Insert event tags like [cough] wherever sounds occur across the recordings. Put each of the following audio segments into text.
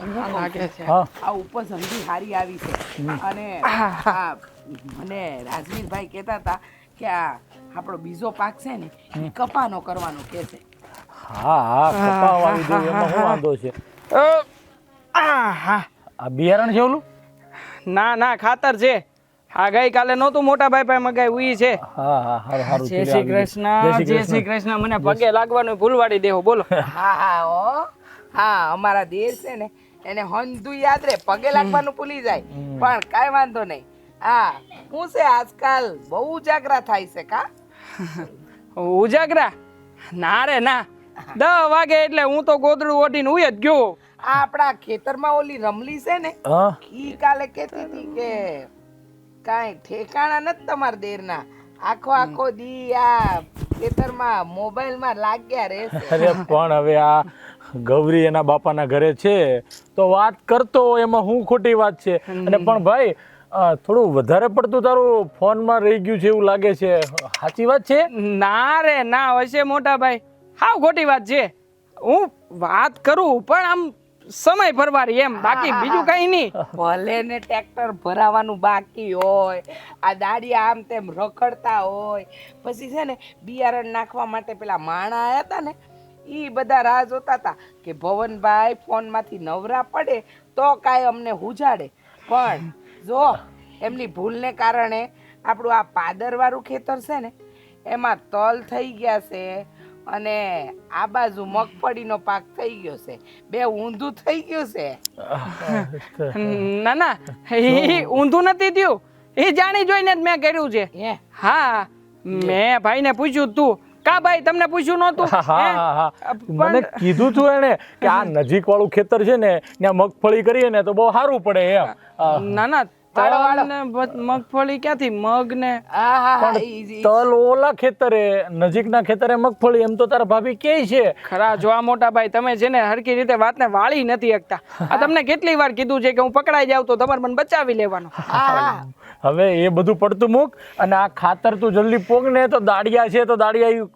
લાગે છે. આ ઉપર સંધી હારી આવી છે. અને મને રાજવીરભાઈ કહેતા હતા કે આ આપણો બીજો પાક છે ને એ કપાનો કરવાનો કે છે. હા હા કપા વાવી દેવું એમાં શું વાંધો છે? આ, બિયારણ છે ઓલું? ના ના ખાતર છે. હા ગઈકાલે નહોતું મોટા ભાઈ પાસે મગાઈ ઉઈ છે. હા હા હારું હારું જય શ્રી કૃષ્ણ જય શ્રી કૃષ્ણ. મને પગે લાગવાનું ભૂલવાડી દેહો બોલો. હા હા ઓ હા અમારા દેશ છે ને એને હંધુ યાદ રે પગે લાગવાનું ભૂલી જાય. પણ કાંઈ વાંધો નહીં. હા હું છે આજકાલ બહુ ઉજાગરા થાય છે કા? [laughs] ઉજાગરા? ના રે ના. દસ વાગે એટલે હું તો ગોદડું ઓઢીને ઉય જ ગયો. આ આપણા ખેતરમાં ઓલી રમલી છે ને હા. ઈ કાલે કહેતી હતી કે કાંઈ ઠેકાણા નથી તમારા દેરના. આખો આખો દી આ ખેતરમાં મોબાઈલમાં લાગ્યા રે અરે પણ હવે આ ગૌરી એના બાપાના ઘરે છે તો વાત કરતો હોય એમાં હું ખોટી વાત છે? અને પણ ભાઈ થોડું વધારે પડતું તારું ફોનમાં રહી ગયું છે એવું લાગે છે. સાચી વાત છે? ના રે ના હશે મોટા ભાઈ. હાવ ખોટી વાત છે. હું વાત કરું પણ આમ સમય ભરવાની એમ. બાકી બીજું કઈ નહીં. ભલે ને ટ્રેક્ટર ભરાવાનું બાકી હોય આ દાડી આમ તેમ રખડતા હોય. પછી છે ને બિયારણ નાખવા માટે પેલા માણા આવ્યા હતા ને એ બધા રાહ જોતા હતા કે ભવનભાઈ ફોનમાંથી નવરા પડે તો કાંઈ અમને હુજાડે. પણ જો એમની ભૂલને કારણે આપણું આ પાદરવાળું ખેતર છે ને એમાં તલ થઈ ગયા છે અને આ બાજુ મગફળીનો પાક થઈ ગયો છે. બે ઊંધું થઈ ગયું છે. ના ના એ ઊંધું નથી થયું. એ જાણી જોઈને જ મેં કર્યું છે. હે? હા મેં ભાઈને પૂછ્યું તું કા ભાઈ તમને પૂછ્યું નહોતું? મને કીધું તું એને કે આ નજીક વાળું ખેતર છે ને ત્યાં મગફળી કરીએ ને તો બહુ સારું પડે એમ. ના ના મગફળી ક્યાંથી? મગ ને તલ ઓલા ખેતરે નજીકના ખેતરે મગફળી એમ તો તારા ભાભી કે છે. ખરા જો આ મોટા ભાઈ તમે છે ને હરખી રીતે વાતને વાળી નથી શકતા. આ તમને કેટલી વાર કીધું છે કે હું પકડાઈ જાવ તો તમારે મને બચાવી લેવાનો. હવે એ બધું પડતું મૂક અને આ ખાતર તું જલ્દી પોગ ને તો દાડિયા છે તો દાડિયા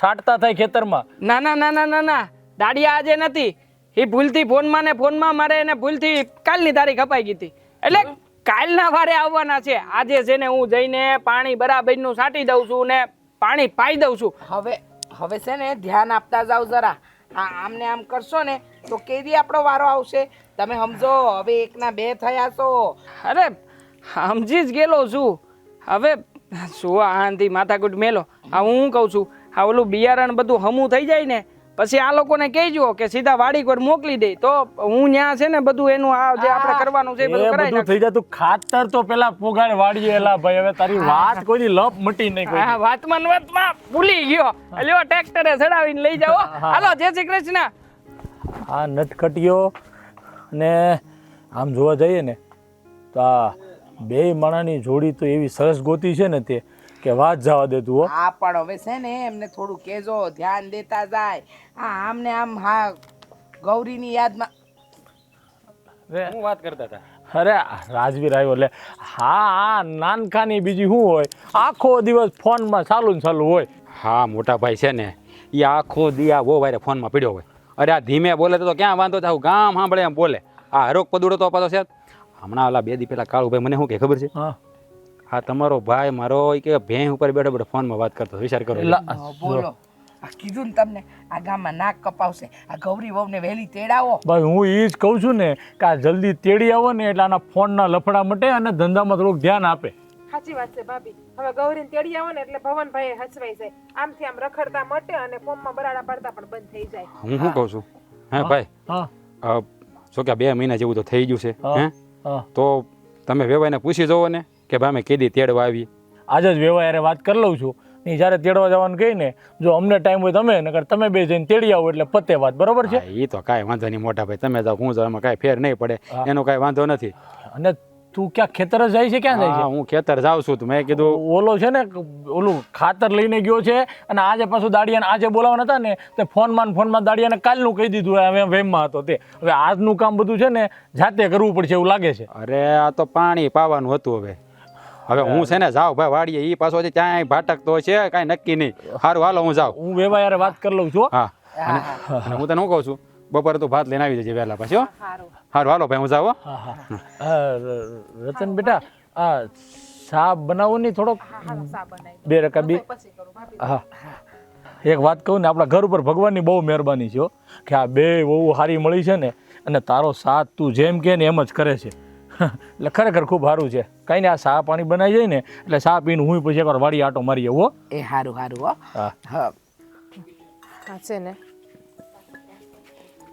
છાંટતા થાય ખેતરમાં. ના ના ના ના ના ના. દાડિયા આજે નથી. એ ભૂલથી ફોનમાં ને ફોનમાં મારે એને ભૂલથી કાલની તારીખ અપાઈ ગઈ હતી. એટલે કાલના વારે આવવાના છે. આજે છે ને હું જઈને પાણી બરાબરનું છાંટી દઉં છું ને પાણી પાઈ દઉં છું. હવે હવે છે ને ધ્યાન આપતા જાવ જરા. હા આમને આમ કરશો ને તો કેદી આપણો વારો આવશે? તમે સમજો હવે એકના બે થયા છો. અરે સમજી જ ગયેલો છું. હવે શું આંધી માથાકૂટ મેલો? આ હું કહું છું? આ ઓલું બિયારણ બધું હમું થઈ જાય ને પછી આ લોકોને કહેજો કે સીધા વાડી કોર મોકલી દે. તો હું ન્યા છે ને બધું એનું આ જે આપણે કરવાનું છે બધું કરાય બધું થઈ જતું ખાતર તો પેલા પોગાડ વાળીએ એલા ભાઈ. હવે તારી વાત કોઈની લપ મટી નહીં કોઈ હા વાતમાં વાતમાં ભૂલી ગયો. લ્યો ટ્રેક્ટરે ચડાવીને લઈ જાઓ. હાલો જય શ્રી કૃષ્ણ. આ નટખટીયો ને આમ જોવા જઈએ ને તો આ બે માણાની જોડી તો એવી સરસ ગોતી છે ને તે કે વાત જવા દે તું હો. હા પણ હવે છે ને એમને થોડું કહેજો ધ્યાન દેતા જાય. હા આમને આમ હા ગૌરીની યાદમાં અરે, હું વાત કરતા હતા? અરે રાજવીર આવ્યો એટલે હા આ નાનખાની બીજી શું હોય? આખો દિવસ ફોનમાં ચાલુ ને ચાલુ હોય. હા મોટા ભાઈ છે ને એ આખો દી આ બહુ વારે ફોનમાં પડ્યો હોય. અરે આ ધીમે બોલે તો ક્યાં વાંધો થાય? ગામ સાંભળે એમ બોલે. આ હરોક પદુડો તો પાછો છે હમણાં ઓલા બે દી પેલા કાળુભાઈ મને શું કે ખબર છે? હા. હા તમારો ભાઈ મારો કે ભેં ઉપર બેઠો બેઠો ફોનમાં વાત કરતો વિચાર કરો બોલો. આ કીધું ને તમને આ ગામમાં નાક કપાવશે. આ ગૌરી વહુને વહેલી તેડાવો. બસ હું એ જ કહું છું ને કે આ જલ્દી તેડી આવો ને એટલે આના ફોનના લફડા મટે અને ધંધામાં થોડુંક ધ્યાન આપે. સાચી વાત છે ભાભી. હવે ગૌરીને તેડી આવો ને એટલે ભવનભાઈ હસવાઈ જાય. આમથી આમ રખડતા મટે અને ફોર્મમાં બરાડા પડતા પણ બંધ થઈ જાય. હું શું કહું છું? હે ભાઈ? હા. જો કે બે મહિના જેવું તો થઈ ગયું છે હા. તો તમે વેવાઈને પૂછી જુઓ ને કે ભાઈ અમે કેદી તેડવા આવી આજે જ વેવાય યારે વાત કરી લઉં છું. ને જ્યારે તેડવા જવાનું કહી ને જો અમને ટાઈમ હોય તમે નકર તમે બે જઈને તેડી આવો એટલે પતે વાત બરોબર છે? એ તો કાંઈ વાંધો નહીં મોટા ભાઈ તમે જાઓ હું જાઓ એમાં કાંઈ ફેર નહીં પડે. એનો કાંઈ વાંધો નથી. અને તું ક્યાં ખેતર જાય છે ક્યાં જાય છે? હું ખેતર જાઉં છું મેં કીધું ઓલો છે ને ઓલું ખાતર લઈને ગયો છે અને આજે પાછું દાડિયાને આજે બોલાવવાના હતા ને તે ફોનમાં ફોનમાં દાડિયાને કાલનું કહી દીધું હવે વેમમાં હતો તે. હવે આજનું કામ બધું છે ને જાતે કરવું પડશે એવું લાગે છે. અરે આ તો પાણી પાવાનું હતું હવે. હવે હું છે ને જાઉં ભાઈ વાડીએ એ પાછો છે ક્યાંય ભાટકતો છે કાંઈ નક્કી નહીં. સારું હાલો હું જાઉં. હું વેવા યાર વાત કરી લઉં છું હો. હું તને શું કહું છું? બપોરે તો ભાત લઈને આવી જજે વહેલા પછી હો. સારું સારું હાલો ભાઈ હું જાવ રતન બેટા આ સાબ બનાવો ની થોડોક બે. રકા બી હા. એક વાત કહું ને આપણા ઘર ઉપર ભગવાનની બહુ મહેરબાની છે કે આ બે બહુ સારી મળી છે ને અને તારો સાથ તું જેમ કે ને એમ જ કરે છે. એટલે ખરેખર ખૂબ સારું છે. કઈ નહીં આ સા પાણી બનાવી જાય ને એટલે સા પીને હું પછી એકવાર વાડી આટો મારી આવો એ હારું સારું હા. હા. હા. છે ને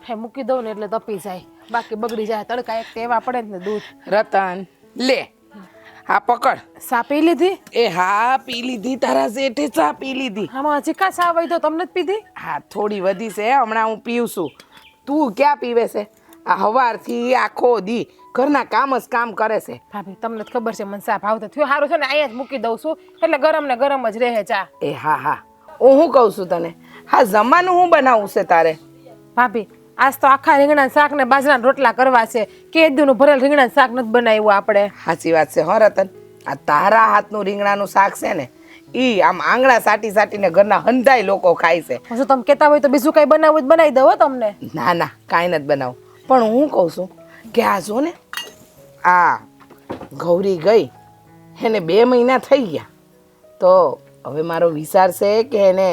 હે મૂકી દઉં ને એટલે તપી જાય. બાકી બગડી જાય તડકા એક તેવા પડે ને દૂધ. રતન લે. હા પકડ. સા પી લીધી? એ હા પી લીધી તારા શેઠે ચા પી લીધી. આમાં હજી કા સા વહી તો તમને જ પીધી? હા થોડી વધી છે હમણાં હું પીવું છું. તું ક્યાં પીવે છે? આ હવારથી આખો દી ઘરના કામ જ કામ કરે છે. ભાભી તમને જ ખબર છે મને સા ભાવ તો થયો. સારું છે ને અહીંયા જ મૂકી દઉં છું. એટલે ગરમ ને ગરમ જ રહે ચા. એ હા હા. હું શું કહું છું તને? હા જમવાનું હું બનાવું છે તારે? ભાભી આજ તો આખા રીંગણા શાક ને બાજરાના રોટલા કરવા છે. કે નું ભરેલ રીંગણા શાક નથી બનાવ્યું આપણે. સાચી વાત છે હો રતન. આ તારા હાથનું રીંગણાનું શાક છે ને ઈ આમ આંગળા સાટી સાટીને ઘરના હંધાય લોકો ખાય છે. જો તમે કહેતા હોય તો બીજું કઈ બનાવવું જ બનાવી દઉં તમને. ના ના કાંઈ નથી બનાવું. પણ હું કહું છું કે આ જો ને આ ગૌરી ગઈ એને બે મહિના થઈ ગયા. તો હવે મારો વિચાર છે કે એને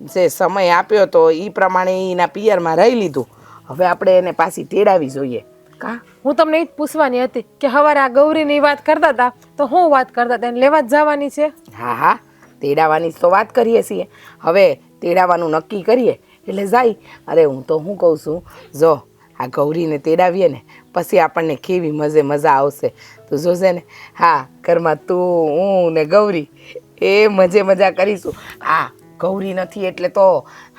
જે સમય આપ્યો તો એ પ્રમાણે એના પિયરમાં રહી લીધું. હવે આપણે એને પાછી તેડાવી જોઈએ. કા? હું તમને એ જ પૂછવાની હતી કે હવારે આ ગૌરીની વાત કરતા હતા તો હું વાત કરતા હતા એને લેવા જ જવાની છે? હા હા. તેડાવાની તો વાત કરીએ છીએ. હવે તેડાવવાનું નક્કી કરીએ. એટલે જાય. અરે હું તો શું કહું છું જો આ ગૌરીને તેડાવીએ ને પછી આપણને કેવી મજે મજા આવશે. તો જોશે ને. હા ઘરમાં તું હું ને ગૌરી એ મજે મજા કરીશું. હા ગૌરી નથી એટલે તો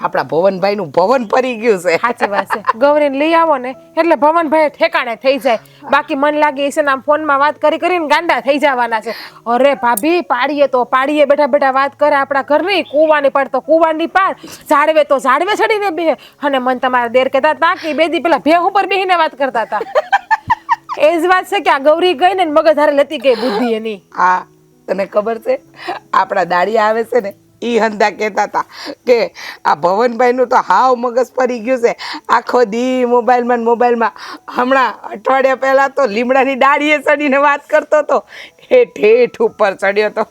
આપણા ભવનભાઈનું ભવન ફરી ગયું છે. સાચી વાત છે. ગૌરીને લઈ આવો ને એટલે ભવનભાઈ ઠેકાણે થઈ જાય. બાકી મન લાગે છે ને આમ ફોનમાં વાત કરી કરીને ગાંડા થઈ જવાના છે. અરે ભાભી પાડીએ તો પાડીએ બેઠા બેઠા વાત કરે આપણા ઘરની. કૂવાની પાડ તો કૂવાની પાડ. ઝાડવે તો ઝાડવે ચડીને બે અને મન તમારા દેર કહેતા હતા કે બે દી પેલા ભેહ ઉપર બેહીને વાત કરતા હતા. એ જ વાત છે કે આ ગૌરી ગઈ ને મગજ હારે લેતી ગઈ બુદ્ધિ એની. હા તને ખબર છે? આપણા દાડી આવે છે ને ઈ હંધા કહેતા હતા કે આ ભવનભાઈનું તો હાવ મગજ ફરી ગયું છે. આખો દી મોબાઈલમાં મોબાઈલમાં. હમણાં અઠવાડિયા પહેલાં તો લીમડાની ડાળીએ ચડીને વાત કરતો હતો. એ ઠેઠ ઉપર ચડ્યો તો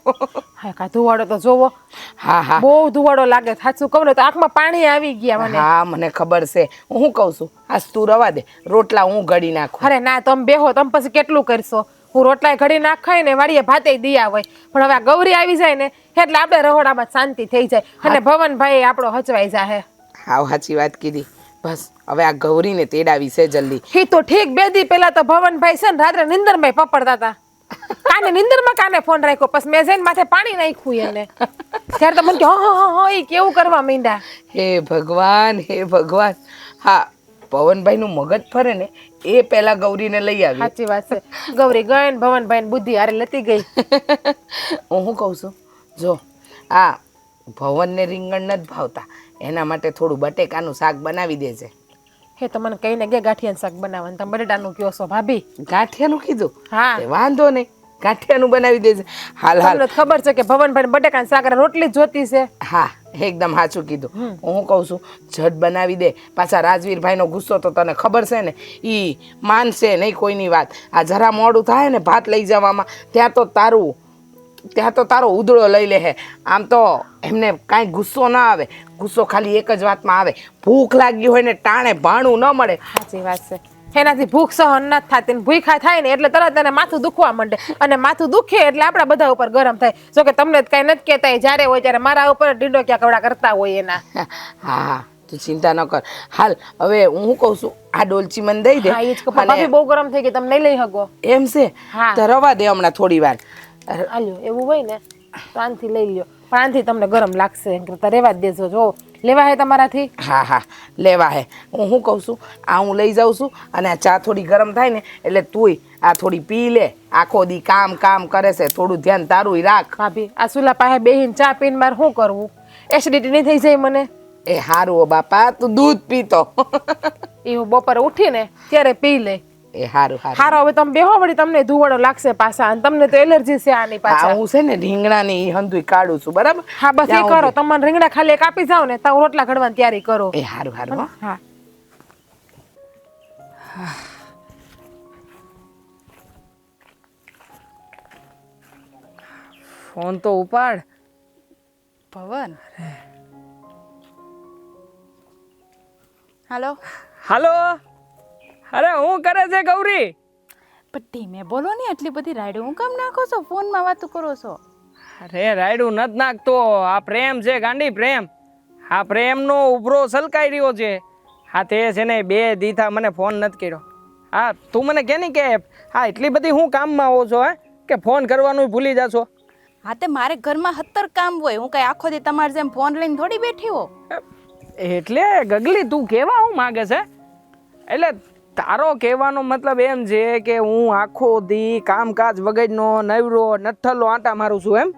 હા કા ધુવાડો તો જોવો. હા હા. બહુ ધુવાડો લાગે સાચું કહું ને તો આંખમાં પાણી આવી ગયા મને. હા મને ખબર છે. હું કહું છું આજ તું રવા દે રોટલા હું ઘડી નાખું. અરે ના તમે બેહો તમે પછી કેટલું કરશો? હું રોટલાય ઘડી નાખાય ને વાડીએ ભાતે દિયા હોય. પણ હવે આ ગૌરી આવી જાય ને એટલે આપણે રહોડામાં શાંતિ થઈ જાય. અને ભવનભાઈ આપણો હચવાઈ જાહે. હાવ સાચી વાત કીધી. બસ હવે આ ગૌરીને તેડાવી છે જલ્દી. એ તો ઠીક બે દી પેલા તો ભવનભાઈ છે ને રાત્રે નિંદરમાં પપડતા હતા. કાને નિંદરમાં કાને ફોન રાખ્યો? પછી મેં જઈને માથે પાણી નાખ્યું એને. ત્યારે તો મને કે હા હા હા એ કેવું કરવા માંડ્યા? હે ભગવાન હે ભગવાન. હા પવનભાઈનું મગજ ફરે ને એ પહેલા ગૌરીને લઈ આવી. સાચી વાત છે. ગૌરી ગઈ ને ભવનભાઈ બુદ્ધિ હારે લતી ગઈ. [laughs] હું શું કહું છું? જો આ ભવનને રીંગણ નથી ભાવતા. એના માટે થોડું બટેકાનું શાક બનાવી દેજે. હે તો મને કહીને કે ગાંઠિયાનું શાક બનાવવાનું. તમે બટેટાનું કયો છો ભાભી. ગાંઠિયાનું કીધું? હા. વાંધો નહીં. ગાંઠિયાનું બનાવી દેજે. હાલ હાલ. ખબર છે કે ભવનભાઈ બટેકા સાકર રોટલી જોતી છે. હા એકદમ સાચું કીધું. હું કહું છું ઝટ બનાવી દે. પાછા રાજવીરભાઈનો ગુસ્સો તો તને ખબર છે ને? એ માનશે નહીં કોઈની વાત. આ જરા મોડું થાય ને ભાત લઈ જવામાં ત્યાં તો તારું ત્યાં તો તારો ઉધળો લઈ લે હે. આમ તો એમને કાંઈ ગુસ્સો ના આવે. ગુસ્સો ખાલી એક જ વાતમાં આવે. ભૂખ લાગી હોય ને ટાણે ભાણું ન મળે. સાચી વાત છે. એનાથી ભૂખ સહન નથી થતી ને ભૂખા થાય ને એટલે તરત એને માથું દુખવા માંડે. અને માથું દુખે એટલે આપણા બધા ઉપર ગરમ થાય. જો કે તમને કઈ નથી કહેતા જ્યારે હોય ત્યારે મારા ઉપર ડીંડો ક્યાં કવડા કરતા હોય એના. હા હા તું ચિંતા ન કર. હાલ હવે હું શું કહું છું? આ ડોલચી મને દઈ દે. ભાભી બહુ ગરમ થઈ ગઈ તમે નહીં લઈ શકો. એમ છે? તો રવા દે હમણાં થોડી વાર. હાલ્યો એવું હોય ને તો આનથી લઈ લ્યો. પણ આનથી તમને ગરમ લાગશે એમ કરતા રહેવા જ દેજો જો. લેવા હે તમારાથી? હા હા લેવા હે. હું શું કહું છું? આ હું લઈ જાઉં છું અને આ ચા થોડી ગરમ થાય ને એટલે તુંય આ થોડી પી લે. આખો દી કામ કામ કરે છે. થોડું ધ્યાન તારું રાખ. ભાભી આ સુલા પાસે બેહીને ચા પીને મારે શું કરવું? એસિડિટી નહીં થઈ જાય મને. એ હારું બાપા તું દૂધ પીતો. એ હું બપોરે ઉઠીને ત્યારે પી લે. એ સારું સારું હારો હવે તમે બેહો વળી તમને ધુવાડો લાગશે પાછા અને તમને તો એલર્જી છે આની પાછા. હું છે ને રીંગણાની ઈ હંધુય કાઢું છું બરાબર? હા બસ એ કરો તમને રીંગણા ખાલી એક આપી જાવ ને તો રોટલા ઘડવાની તૈયારી કરો. એ સારું સારું હા. ફોન તો ઉપાડ. પવન? હાલો? હાલો? અરે હું કરે છે ગૌરી? પણ ધીમે બોલો ને એટલી બધી રાઈડ હું કામ નાખો છો? ફોનમાં વાત કરો છો? અરે રાયડું નથી નાખતો. આ પ્રેમ છે ગાંડી પ્રેમ. આ પ્રેમનો ઉભરો સલકાઈ રહ્યો છે. હા તે છે ને બે દીથા મને ફોન નથી કર્યો. હા તું મને કે નહીં કે હા એટલી બધી હું કામમાં આવો છો હે? કે ફોન કરવાનું ભૂલી જાશો? હા તે મારે ઘરમાં હત્તર કામ હોય. હું કઈ આખો દી તમારી જેમ ફોન લઈને થોડી બેઠી હો એટલે ગગલી તું કેવા હું માગે છે? એટલે તારો કહેવાનો મતલબ એમ છે કે હું આખો દી કામકાજ વગરનો નવરો નઠ્ઠલો આંટા મારું છું એમ?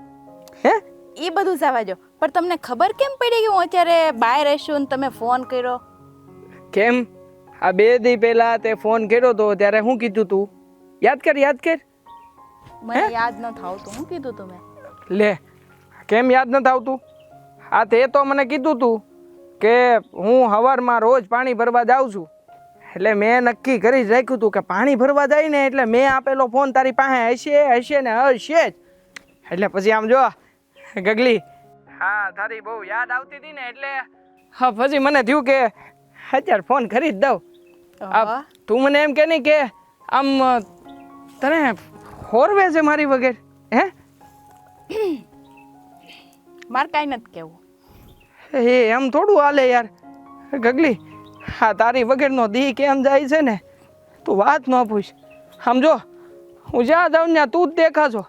હે? એ બધું જવા જો પણ તમને ખબર કેમ પડી કે હું અત્યારે બહાર રહેશું ને તમે ફોન કર્યો? કેમ? આ બે દી પહેલા તે ફોન કર્યો તો ત્યારે હું કીધું તું? યાદ કર યાદ કર. મને યાદ ન થાવતું હું કીધું તમે લે કેમ યાદ ન થાવતું? હા તે તો મને કીધું તું કે હું સવારમાં રોજ પાણી ભરવા જાઉં છું. એટલે મેં નક્કી કરી જ રાખ્યું હતું કે પાણી ભરવા જાય ને એટલે મેં આપેલો ફોન તારી પાસે હશે હશે ને હશે જ. એટલે પછી આમ જો ગગલી. હા તારી બહુ યાદ આવતી હતી ને એટલે હા પછી મને થયું કે અત્યારે ફોન કરી જ દઉં. તું મને એમ કે નહીં કે આમ તને હોરવે છે મારી વગેરે હે? મારે કાંઈ નથી કહેવું. એ એમ થોડું હાલે યાર. ગગલી હા તારી વગરનો દી કેમ જાય છે ને? તું વાત ન પૂછ. સમજો? હું જ્યાં જાઉં ને ત્યાં તું જ દેખા છો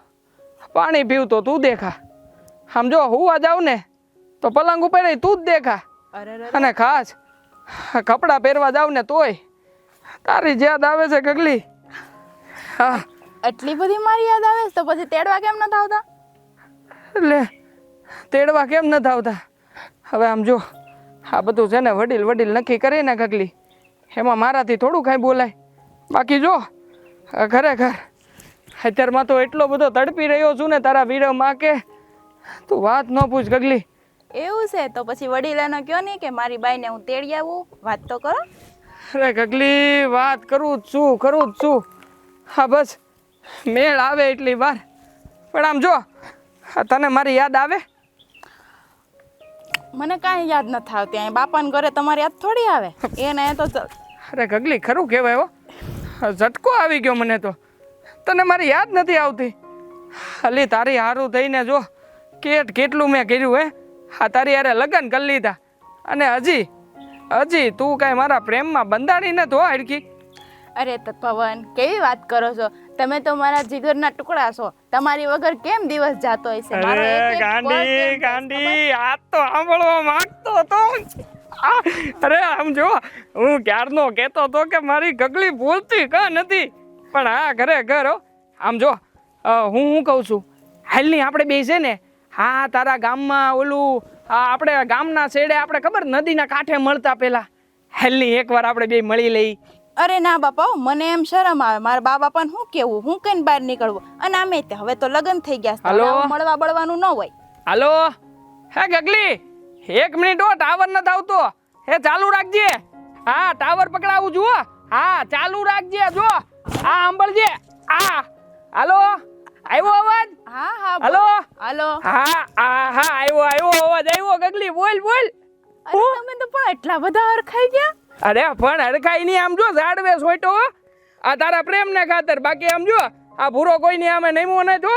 પાણી પીવું તો તું દેખા. સમજો? હુવા જાઉં ને તો પલંગ ઉપર તું જ દેખા. અને ખાસ કપડાં પહેરવા જાઉં ને તોય. તારી જ યાદ આવે છે ગગલી. હા. એટલી બધી મારી યાદ આવે તો પછી તેડવા કેમ નથી આવતા? એટલે તેડવા કેમ નથી આવતા? હવે આમ જો. આ બધું છે ને વડીલ વડીલ નક્કી કરે ને ગગલી. એમાં મારાથી થોડું કાંઈ બોલાય. બાકી જો ખરેખર અત્યારમાં તો એટલો બધો તડપી રહ્યો છું ને તારા વીરમાં કે તું વાત ન પૂછ ગગલી. એવું છે તો પછી વડીલાનો કયો નહીં કે મારી બાઈને હું તેડી આવું? વાત તો કરો. અરે ગગલી વાત કરું જ છું કરું જ છું. હા બસ. મેળ આવે એટલી વાર. પણ આમ જો તને મારી યાદ આવે? મને કાંઈ યાદ નથી આવતી અહીં બાપાને ઘરે તમારી યાદ થોડી આવે. એને તો ચ- અરે ગગલી ખરું કહેવાય હો. ઝટકો આવી ગયો મને તો. તને મારી યાદ નથી આવતી? અલી તારી હારું થઈને જો કેટ કેટલું મેં કર્યું હે? હા તારી યારે લગ્ન કરી લીધા. અને હજી હજી તું કાંઈ મારા પ્રેમમાં બંધાણી ન તો હરખી અરે તો પવન કેવી વાત કરો છો? તમે તો મારા જીગરના ટુકડા છો. તમારી વગર કેમ દિવસ જાતો હશે મારો એક અરે એક ગાંડી કેમ ગાંડી આ તો સાંભળવા માંગતો હતો. આ, અરે આમ જો હું ક્યારનો કહેતો હતો કે મારી ગગલી ભૂલતી કા નથી? પણ હા ખરેખર હો. આમ જો અ, હું હું કહું છું? હાલની આપણે બે છે ને હા તારા ગામમાં ઓલું આ આપણે ગામના શેડે આપણે ખબર નદીના કાંઠે મળતા પેલા હાલની એકવાર આપણે બે મળી લઈ. અરે ના બાપા મને એમ શરમ આવે. મારા બા બાપાને શું કેવું? હું કઈ બહાર નીકળવું? અને આમે તે હવે તો લગ્ન થઈ ગયા છે. હાલો? મળવા બળવાનું ન હોય. હાલો? હે ગગલી? એક મિનિટ હો ટાવર નથી આવતો. હે ચાલુ રાખજે. હા ટાવર પકડાવું જુઓ હા. ચાલુ રાખજે જો. હા સાંભળજે. આ. હાલો? આવ્યો અવાજ? હા હા હાલો? હાલો? હા હા હા આવ્યો આવ્યો અવાજ આવ્યો. ગગલી બોલ બોલ. અરે તમે તો પણ એટલા બધા હરખાઈ ગયા? અરે પણ હડકાઈ નહીં આમ જો ઝાડવે સોઈટો હો. આ તારા પ્રેમ ને ખાતર. બાકી આમ જો આ ભૂરો કોઈ નહીં આમે નહીં ન જો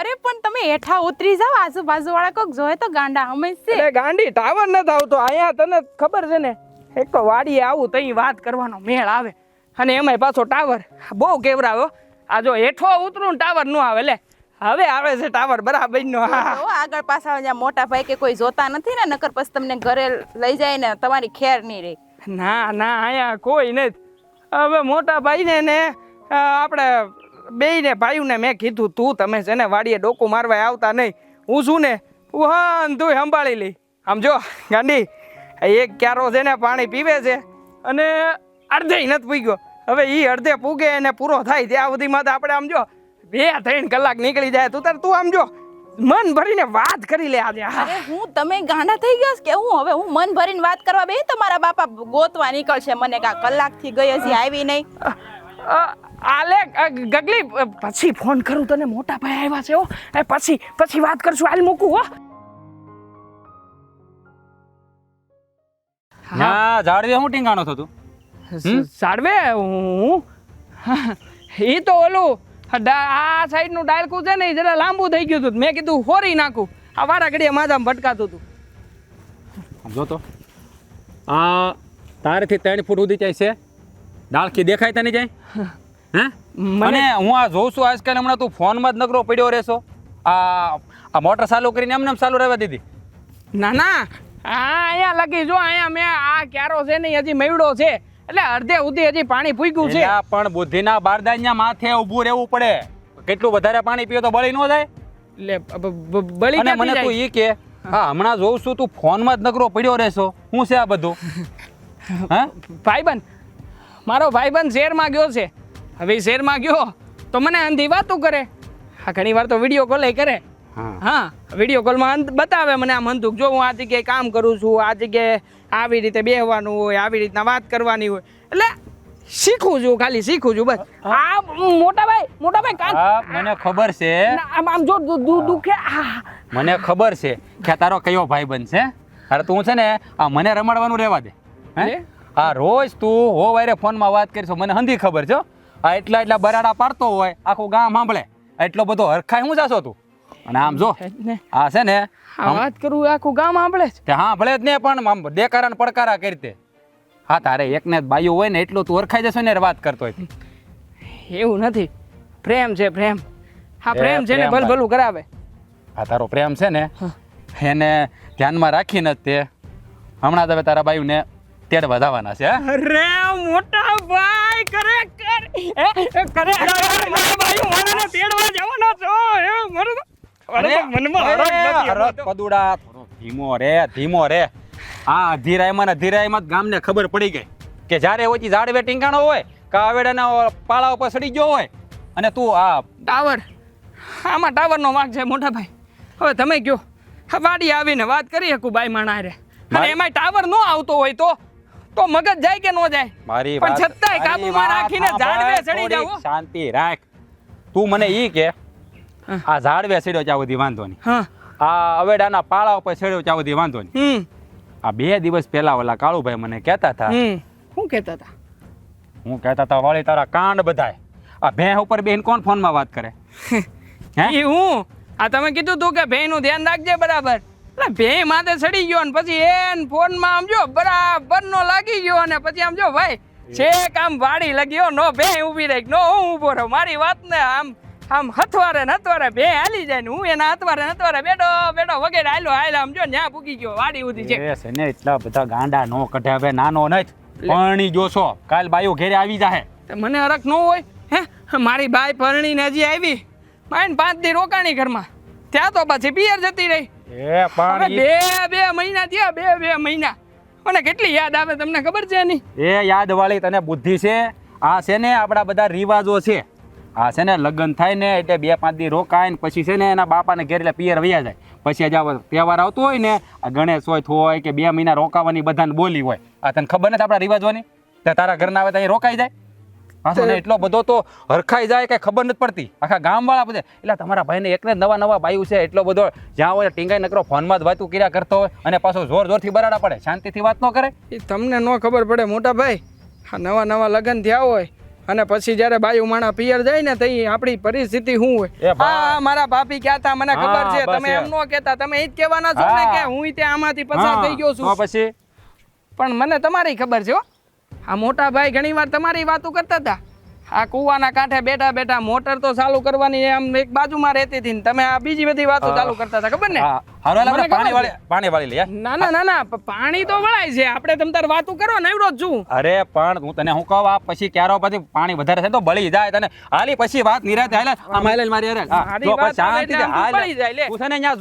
અરે પણ તમે હેઠા ઉતરી જાવ આજુબાજુ વાળા કોક જોયે તો ગાંડા હમેશે. અરે ગાંડી ટાવર નથી આવતો. અહીંયા તને ખબર છે ને એક તો વાડીએ આવું તઈ વાત કરવાનો મેળ આવે. અને એમાંય પાછો ટાવર. બહુ કેવરાવો આ જો હેઠો ઉતરું ટાવર ન આવે લે. હવે આવે છે ટાવર બરાબર નો. આગળ પાછા મોટા ભાઈ કે કોઈ જોતા નથી ને નકર પછી તમને ઘરે લઈ જાય ને તમારી ખેર નહીં રહે. ના ના, અહીંયા કોઈ નથી. હવે મોટા ભાઈને ને આપણે બેયને, ભાઈઓને મેં કીધું, તું, તમે છે ને વાડીએ ડોકું મારવા આવતા નહીં. હું છું ને, હું હા તું સંભાળી લઈ. આમ જો ગાંડી એક ક્યારો છે ને પાણી પીવે છે અને અડધે નથી પૂગ્યો. હવે એ અડધે પૂગે અને પૂરો થાય. ત્યાં સુધીમાં તો આપણે આમ જો બે, ત્રણ કલાક નીકળી જાય. તું તાર, તું આમ જો. મન ભરીને વાત કરી લે આજે અરે હું તમે ગાંડા થઈ ગયા કે હું? હવે હું મન ભરીને વાત કરવા બે તમારા બાપા ગોતવા નીકળશે. મને કા કલાકથી ગઈ હજી આવી નહીં. આલે ગગલી પછી ફોન કરું તને મોટા ભાઈ આવ્યા છે હો. એ પછી પછી વાત કરશું. હાલ મૂકું હો. ના ઝાડવે હું ટીંગાણો થતું? સાડવે હું એ તો ઓલું આ સાઈડનું ડાયલકું છે ને એ જરા લાંબુ થઈ ગયું હતું. મેં કીધું હોરી નાખું. આ વારા ઘડીએ માથામાં ભટકાતું હતું. સમજો તો. આ તારેથી ત્રણ ફૂટ સુધી જાય છે. ડાળખી દેખાય તને જાય [laughs] હે? મને- હું આ જોઉં છું આજકાલ હમણાં તું ફોનમાં જ નકરો પડ્યો રહેશો. આ આ મોટર ચાલુ કરીને એમને એમ ચાલુ રહેવા દીધી. ના ના આ અહીંયા લખી જો અહીંયા મેં આ ક્યારો છે ને હજી મેવડો છે. એટલે અડધે સુધી હજી પાણી પૂગ્યું છે. એલા પણ બુદ્ધિના બારદાનના માથે ઊભું રહેવું પડે. કેટલું વધારે પાણી પીઓ તો બળી ન જાય. એટલે બ- બ- બળી અને મને તું જાય? ઈ કે હા. હમણાં જોઉં છું તું ફોનમાં જ નકરો પડ્યો રહેશો. હું છે આ બધું? [laughs] હા? ભાઈબંધ મારો ભાઈબંધ શેરમાં ગયો છે? હવે શેરમાં ગયો તો મને અંધી વાતો કરે. હા ઘણી વાર તો વીડિયો કોલ કરે. હા. હા વીડિયો કોલમાં અંત બતાવે મને આમ અંધુક. જો હું આ જગ્યાએ કામ કરું છું આ જગ્યાએ આવી રીતે બેહવાનું હોય આવી રીતના વાત કરવાની હોય એટલે શીખું છું ખાલી શીખું છું બસ. આ મોટા ભાઈ મોટા ભાઈ કાન મને ખબર છે. આમ આમ જો દુખે. મને ખબર છે કે તારો કયો ભાઈ બનશે અરે તું છે ને આ મને રમાડવાનું રહેવા દે હે. આ રોજ તું હો વારે ફોનમાં વાત કરીશ મને હંધી ખબર છે આ એટલા એટલા બરાડા પાડતો હોય આખું ગામ સાંભળે. એટલો બધો હરખાય હું જાશો તું? અને આમ જો હા છે ને આ વાત કરું આખું ગામ સાંભળે છે? હા ભલે જ ને પણ આમ દેકારા પડકારા કરતે હા તારે એકને ને બાયું હોય ને એટલું તું ઓળખાઈ જશે ને વાત કરતો હોય એવું નથી. પ્રેમ છે પ્રેમ. હા પ્રેમ છે ને ભલ ભલું કરાવે. આ તારો પ્રેમ છે ને એને ધ્યાનમાં રાખીને જ તે હમણાં તમે તારા બાયુને તેડ વધાવવાના છે હે? અરે મોટા ભાઈ કરે કર. કરે. ભાઈ [laughs] મને તેડવા જવાનો છો એ મને પદુડા. ધીમો રે ધીમો રે. આ અધીરાયમાં ને અધીરાયમાં ગામને ખબર પડી ગઈ કે જ્યારે ઓછી ઝાડવે ટીંગાણો હોય કે પાળા ઉપર સડી ગયો હોય અને તું આ ટાવર આમાં ટાવરનો વાંક છે મોટા ભાઈ. હવે તમે કયો? હા, વાડી આવીને વાત કરી શકું બાઈ માણા રે અને એમાં ટાવર નો આવતો હોય તો તો મગજ જાય કે નો જાય? મારી પણ છતાંય કાબુમાં રાખીને ઝાડવે ચડી જાવ, શાંતિ રાખ. તું મને ઈ કે આ ઝાડવે ચડ્યો ત્યાં સુધી વાંધો નહીં. આ અવેડાના પાળા ઉપર ચડ્યો ત્યાં સુધી વાંધો નહીં. આ બે દિવસ પહેલા ઓલા કાળુભાઈ મને કહેતા હતા. શું કહેતા હતા? હું કહેતા હતા વાળી તારા કાંડ બધાય. આ ભેં ઉપર બેન કોણ ફોનમાં વાત કરે? [laughs] હે? એ હું? આ તમે કીધું તું કે ભેંનું ધ્યાન રાખજે બરાબર. ભેં માથે ચડી ગયો ને પછી એન ફોનમાં આમ જો બરાબર નો લાગી ગયો અને પછી આમ જો ભાઈ છેક આમ વાડી લગ્યો નો ભેં ઊભી રહી નો હું ઊભો રહ્યો મારી વાત ને આમ આમ હથવારે ને હથવારે બે હાલી જાય ને હું એના હથવારે ને હથવારે બેડો બેડો વગેરે હાલો હાલ આમ જો ન્યા પૂકી ગયો વાડી ઉધી છે. એ ને એટલા બધા ગાંડા નો કઢે. હવે નાનો નથી. પરણી જોશો કાલ બાયો ઘેરે આવી જાહે. મને હરખ ન હોય હે? મારી બાઈ પરણીને હજી આવી. માઈન પાંચ દી રોકાણી ઘરમાં. ત્યાં તો પછી પિયર જતી રહી. એ પણ બે બે મહિના થયા બે બે મહિના. મને કેટલી યાદ આવે તમને ખબર છે એની? એ યાદ વાળી તને બુદ્ધિ છે. આ છે ને આપણા બધા રિવાજો છે. આ છે ને લગ્ન થાય ને એટલે બે પાંચ દી રોકાય ને પછી છે ને એના બાપાને ઘેર એટલે પિયર વયા જાય. પછી આજે તહેવાર આવતો હોય ને આ ગણેશ હોય હોય કે બે મહિના રોકાવાની બધાને બોલી હોય. આ તને ખબર નથી આપણા રિવાજોની? તો તારા ઘરના આવે તો અહીં રોકાઈ જાય. પાછો ને એટલો બધો તો હરખાઈ જાય કે ખબર નથી પડતી. આખા ગામવાળા બધા. એટલે તમારા ભાઈને એકને નવા નવા બાયું છે એટલો બધો જ્યાં હોય ટીંગાઈ નકરો ફોનમાં જ વાતું કર્યા કરતો હોય અને પાછો જોર જોરથી બરાડા પડે. શાંતિથી વાત ન કરે. એ તમને ન ખબર પડે મોટા ભાઈ. આ નવા નવા લગ્ન થયા હોય અને પછી જ્યારે બાયુ માણા પિયર જાય ને તઈ આપણી પરિસ્થિતિ શું હોય? હા મારા ભાભી ક્યાં હતા મને ખબર છે. તમે એમ ન કહેતા. તમે એ જ કહેવાના છો ને કે હું. તે આમાંથી પસાર થઈ ગયો છું. પછી? પણ મને તમારી ખબર છે હો. આ મોટા ભાઈ ઘણી વાર તમારી વાતો કરતા હતા આ કુવાના કાંઠે બેઠા બેઠા મોટર તો ચાલુ કરવાની આમ એક બાજુમાં રહેતી હતી ને તમે આ બીજી બધી વાતો ચાલુ કરતા હતા ખબર ને? પાણી વાળી પાણી વાળી લઈએ. ના ના ના ના પાણી તો વળાય છે. આપણે તમ તાર વાતો કરો ને એવડો જ છું. અરે પણ હું તને હું કહું આ પછી ક્યારો પછી પાણી વધારે થાય તો બળી જાય તને. હાલી પછી વાત નિરાતે હાલે. મારી હારે. જો શાંતિ હાલે. અહીંયા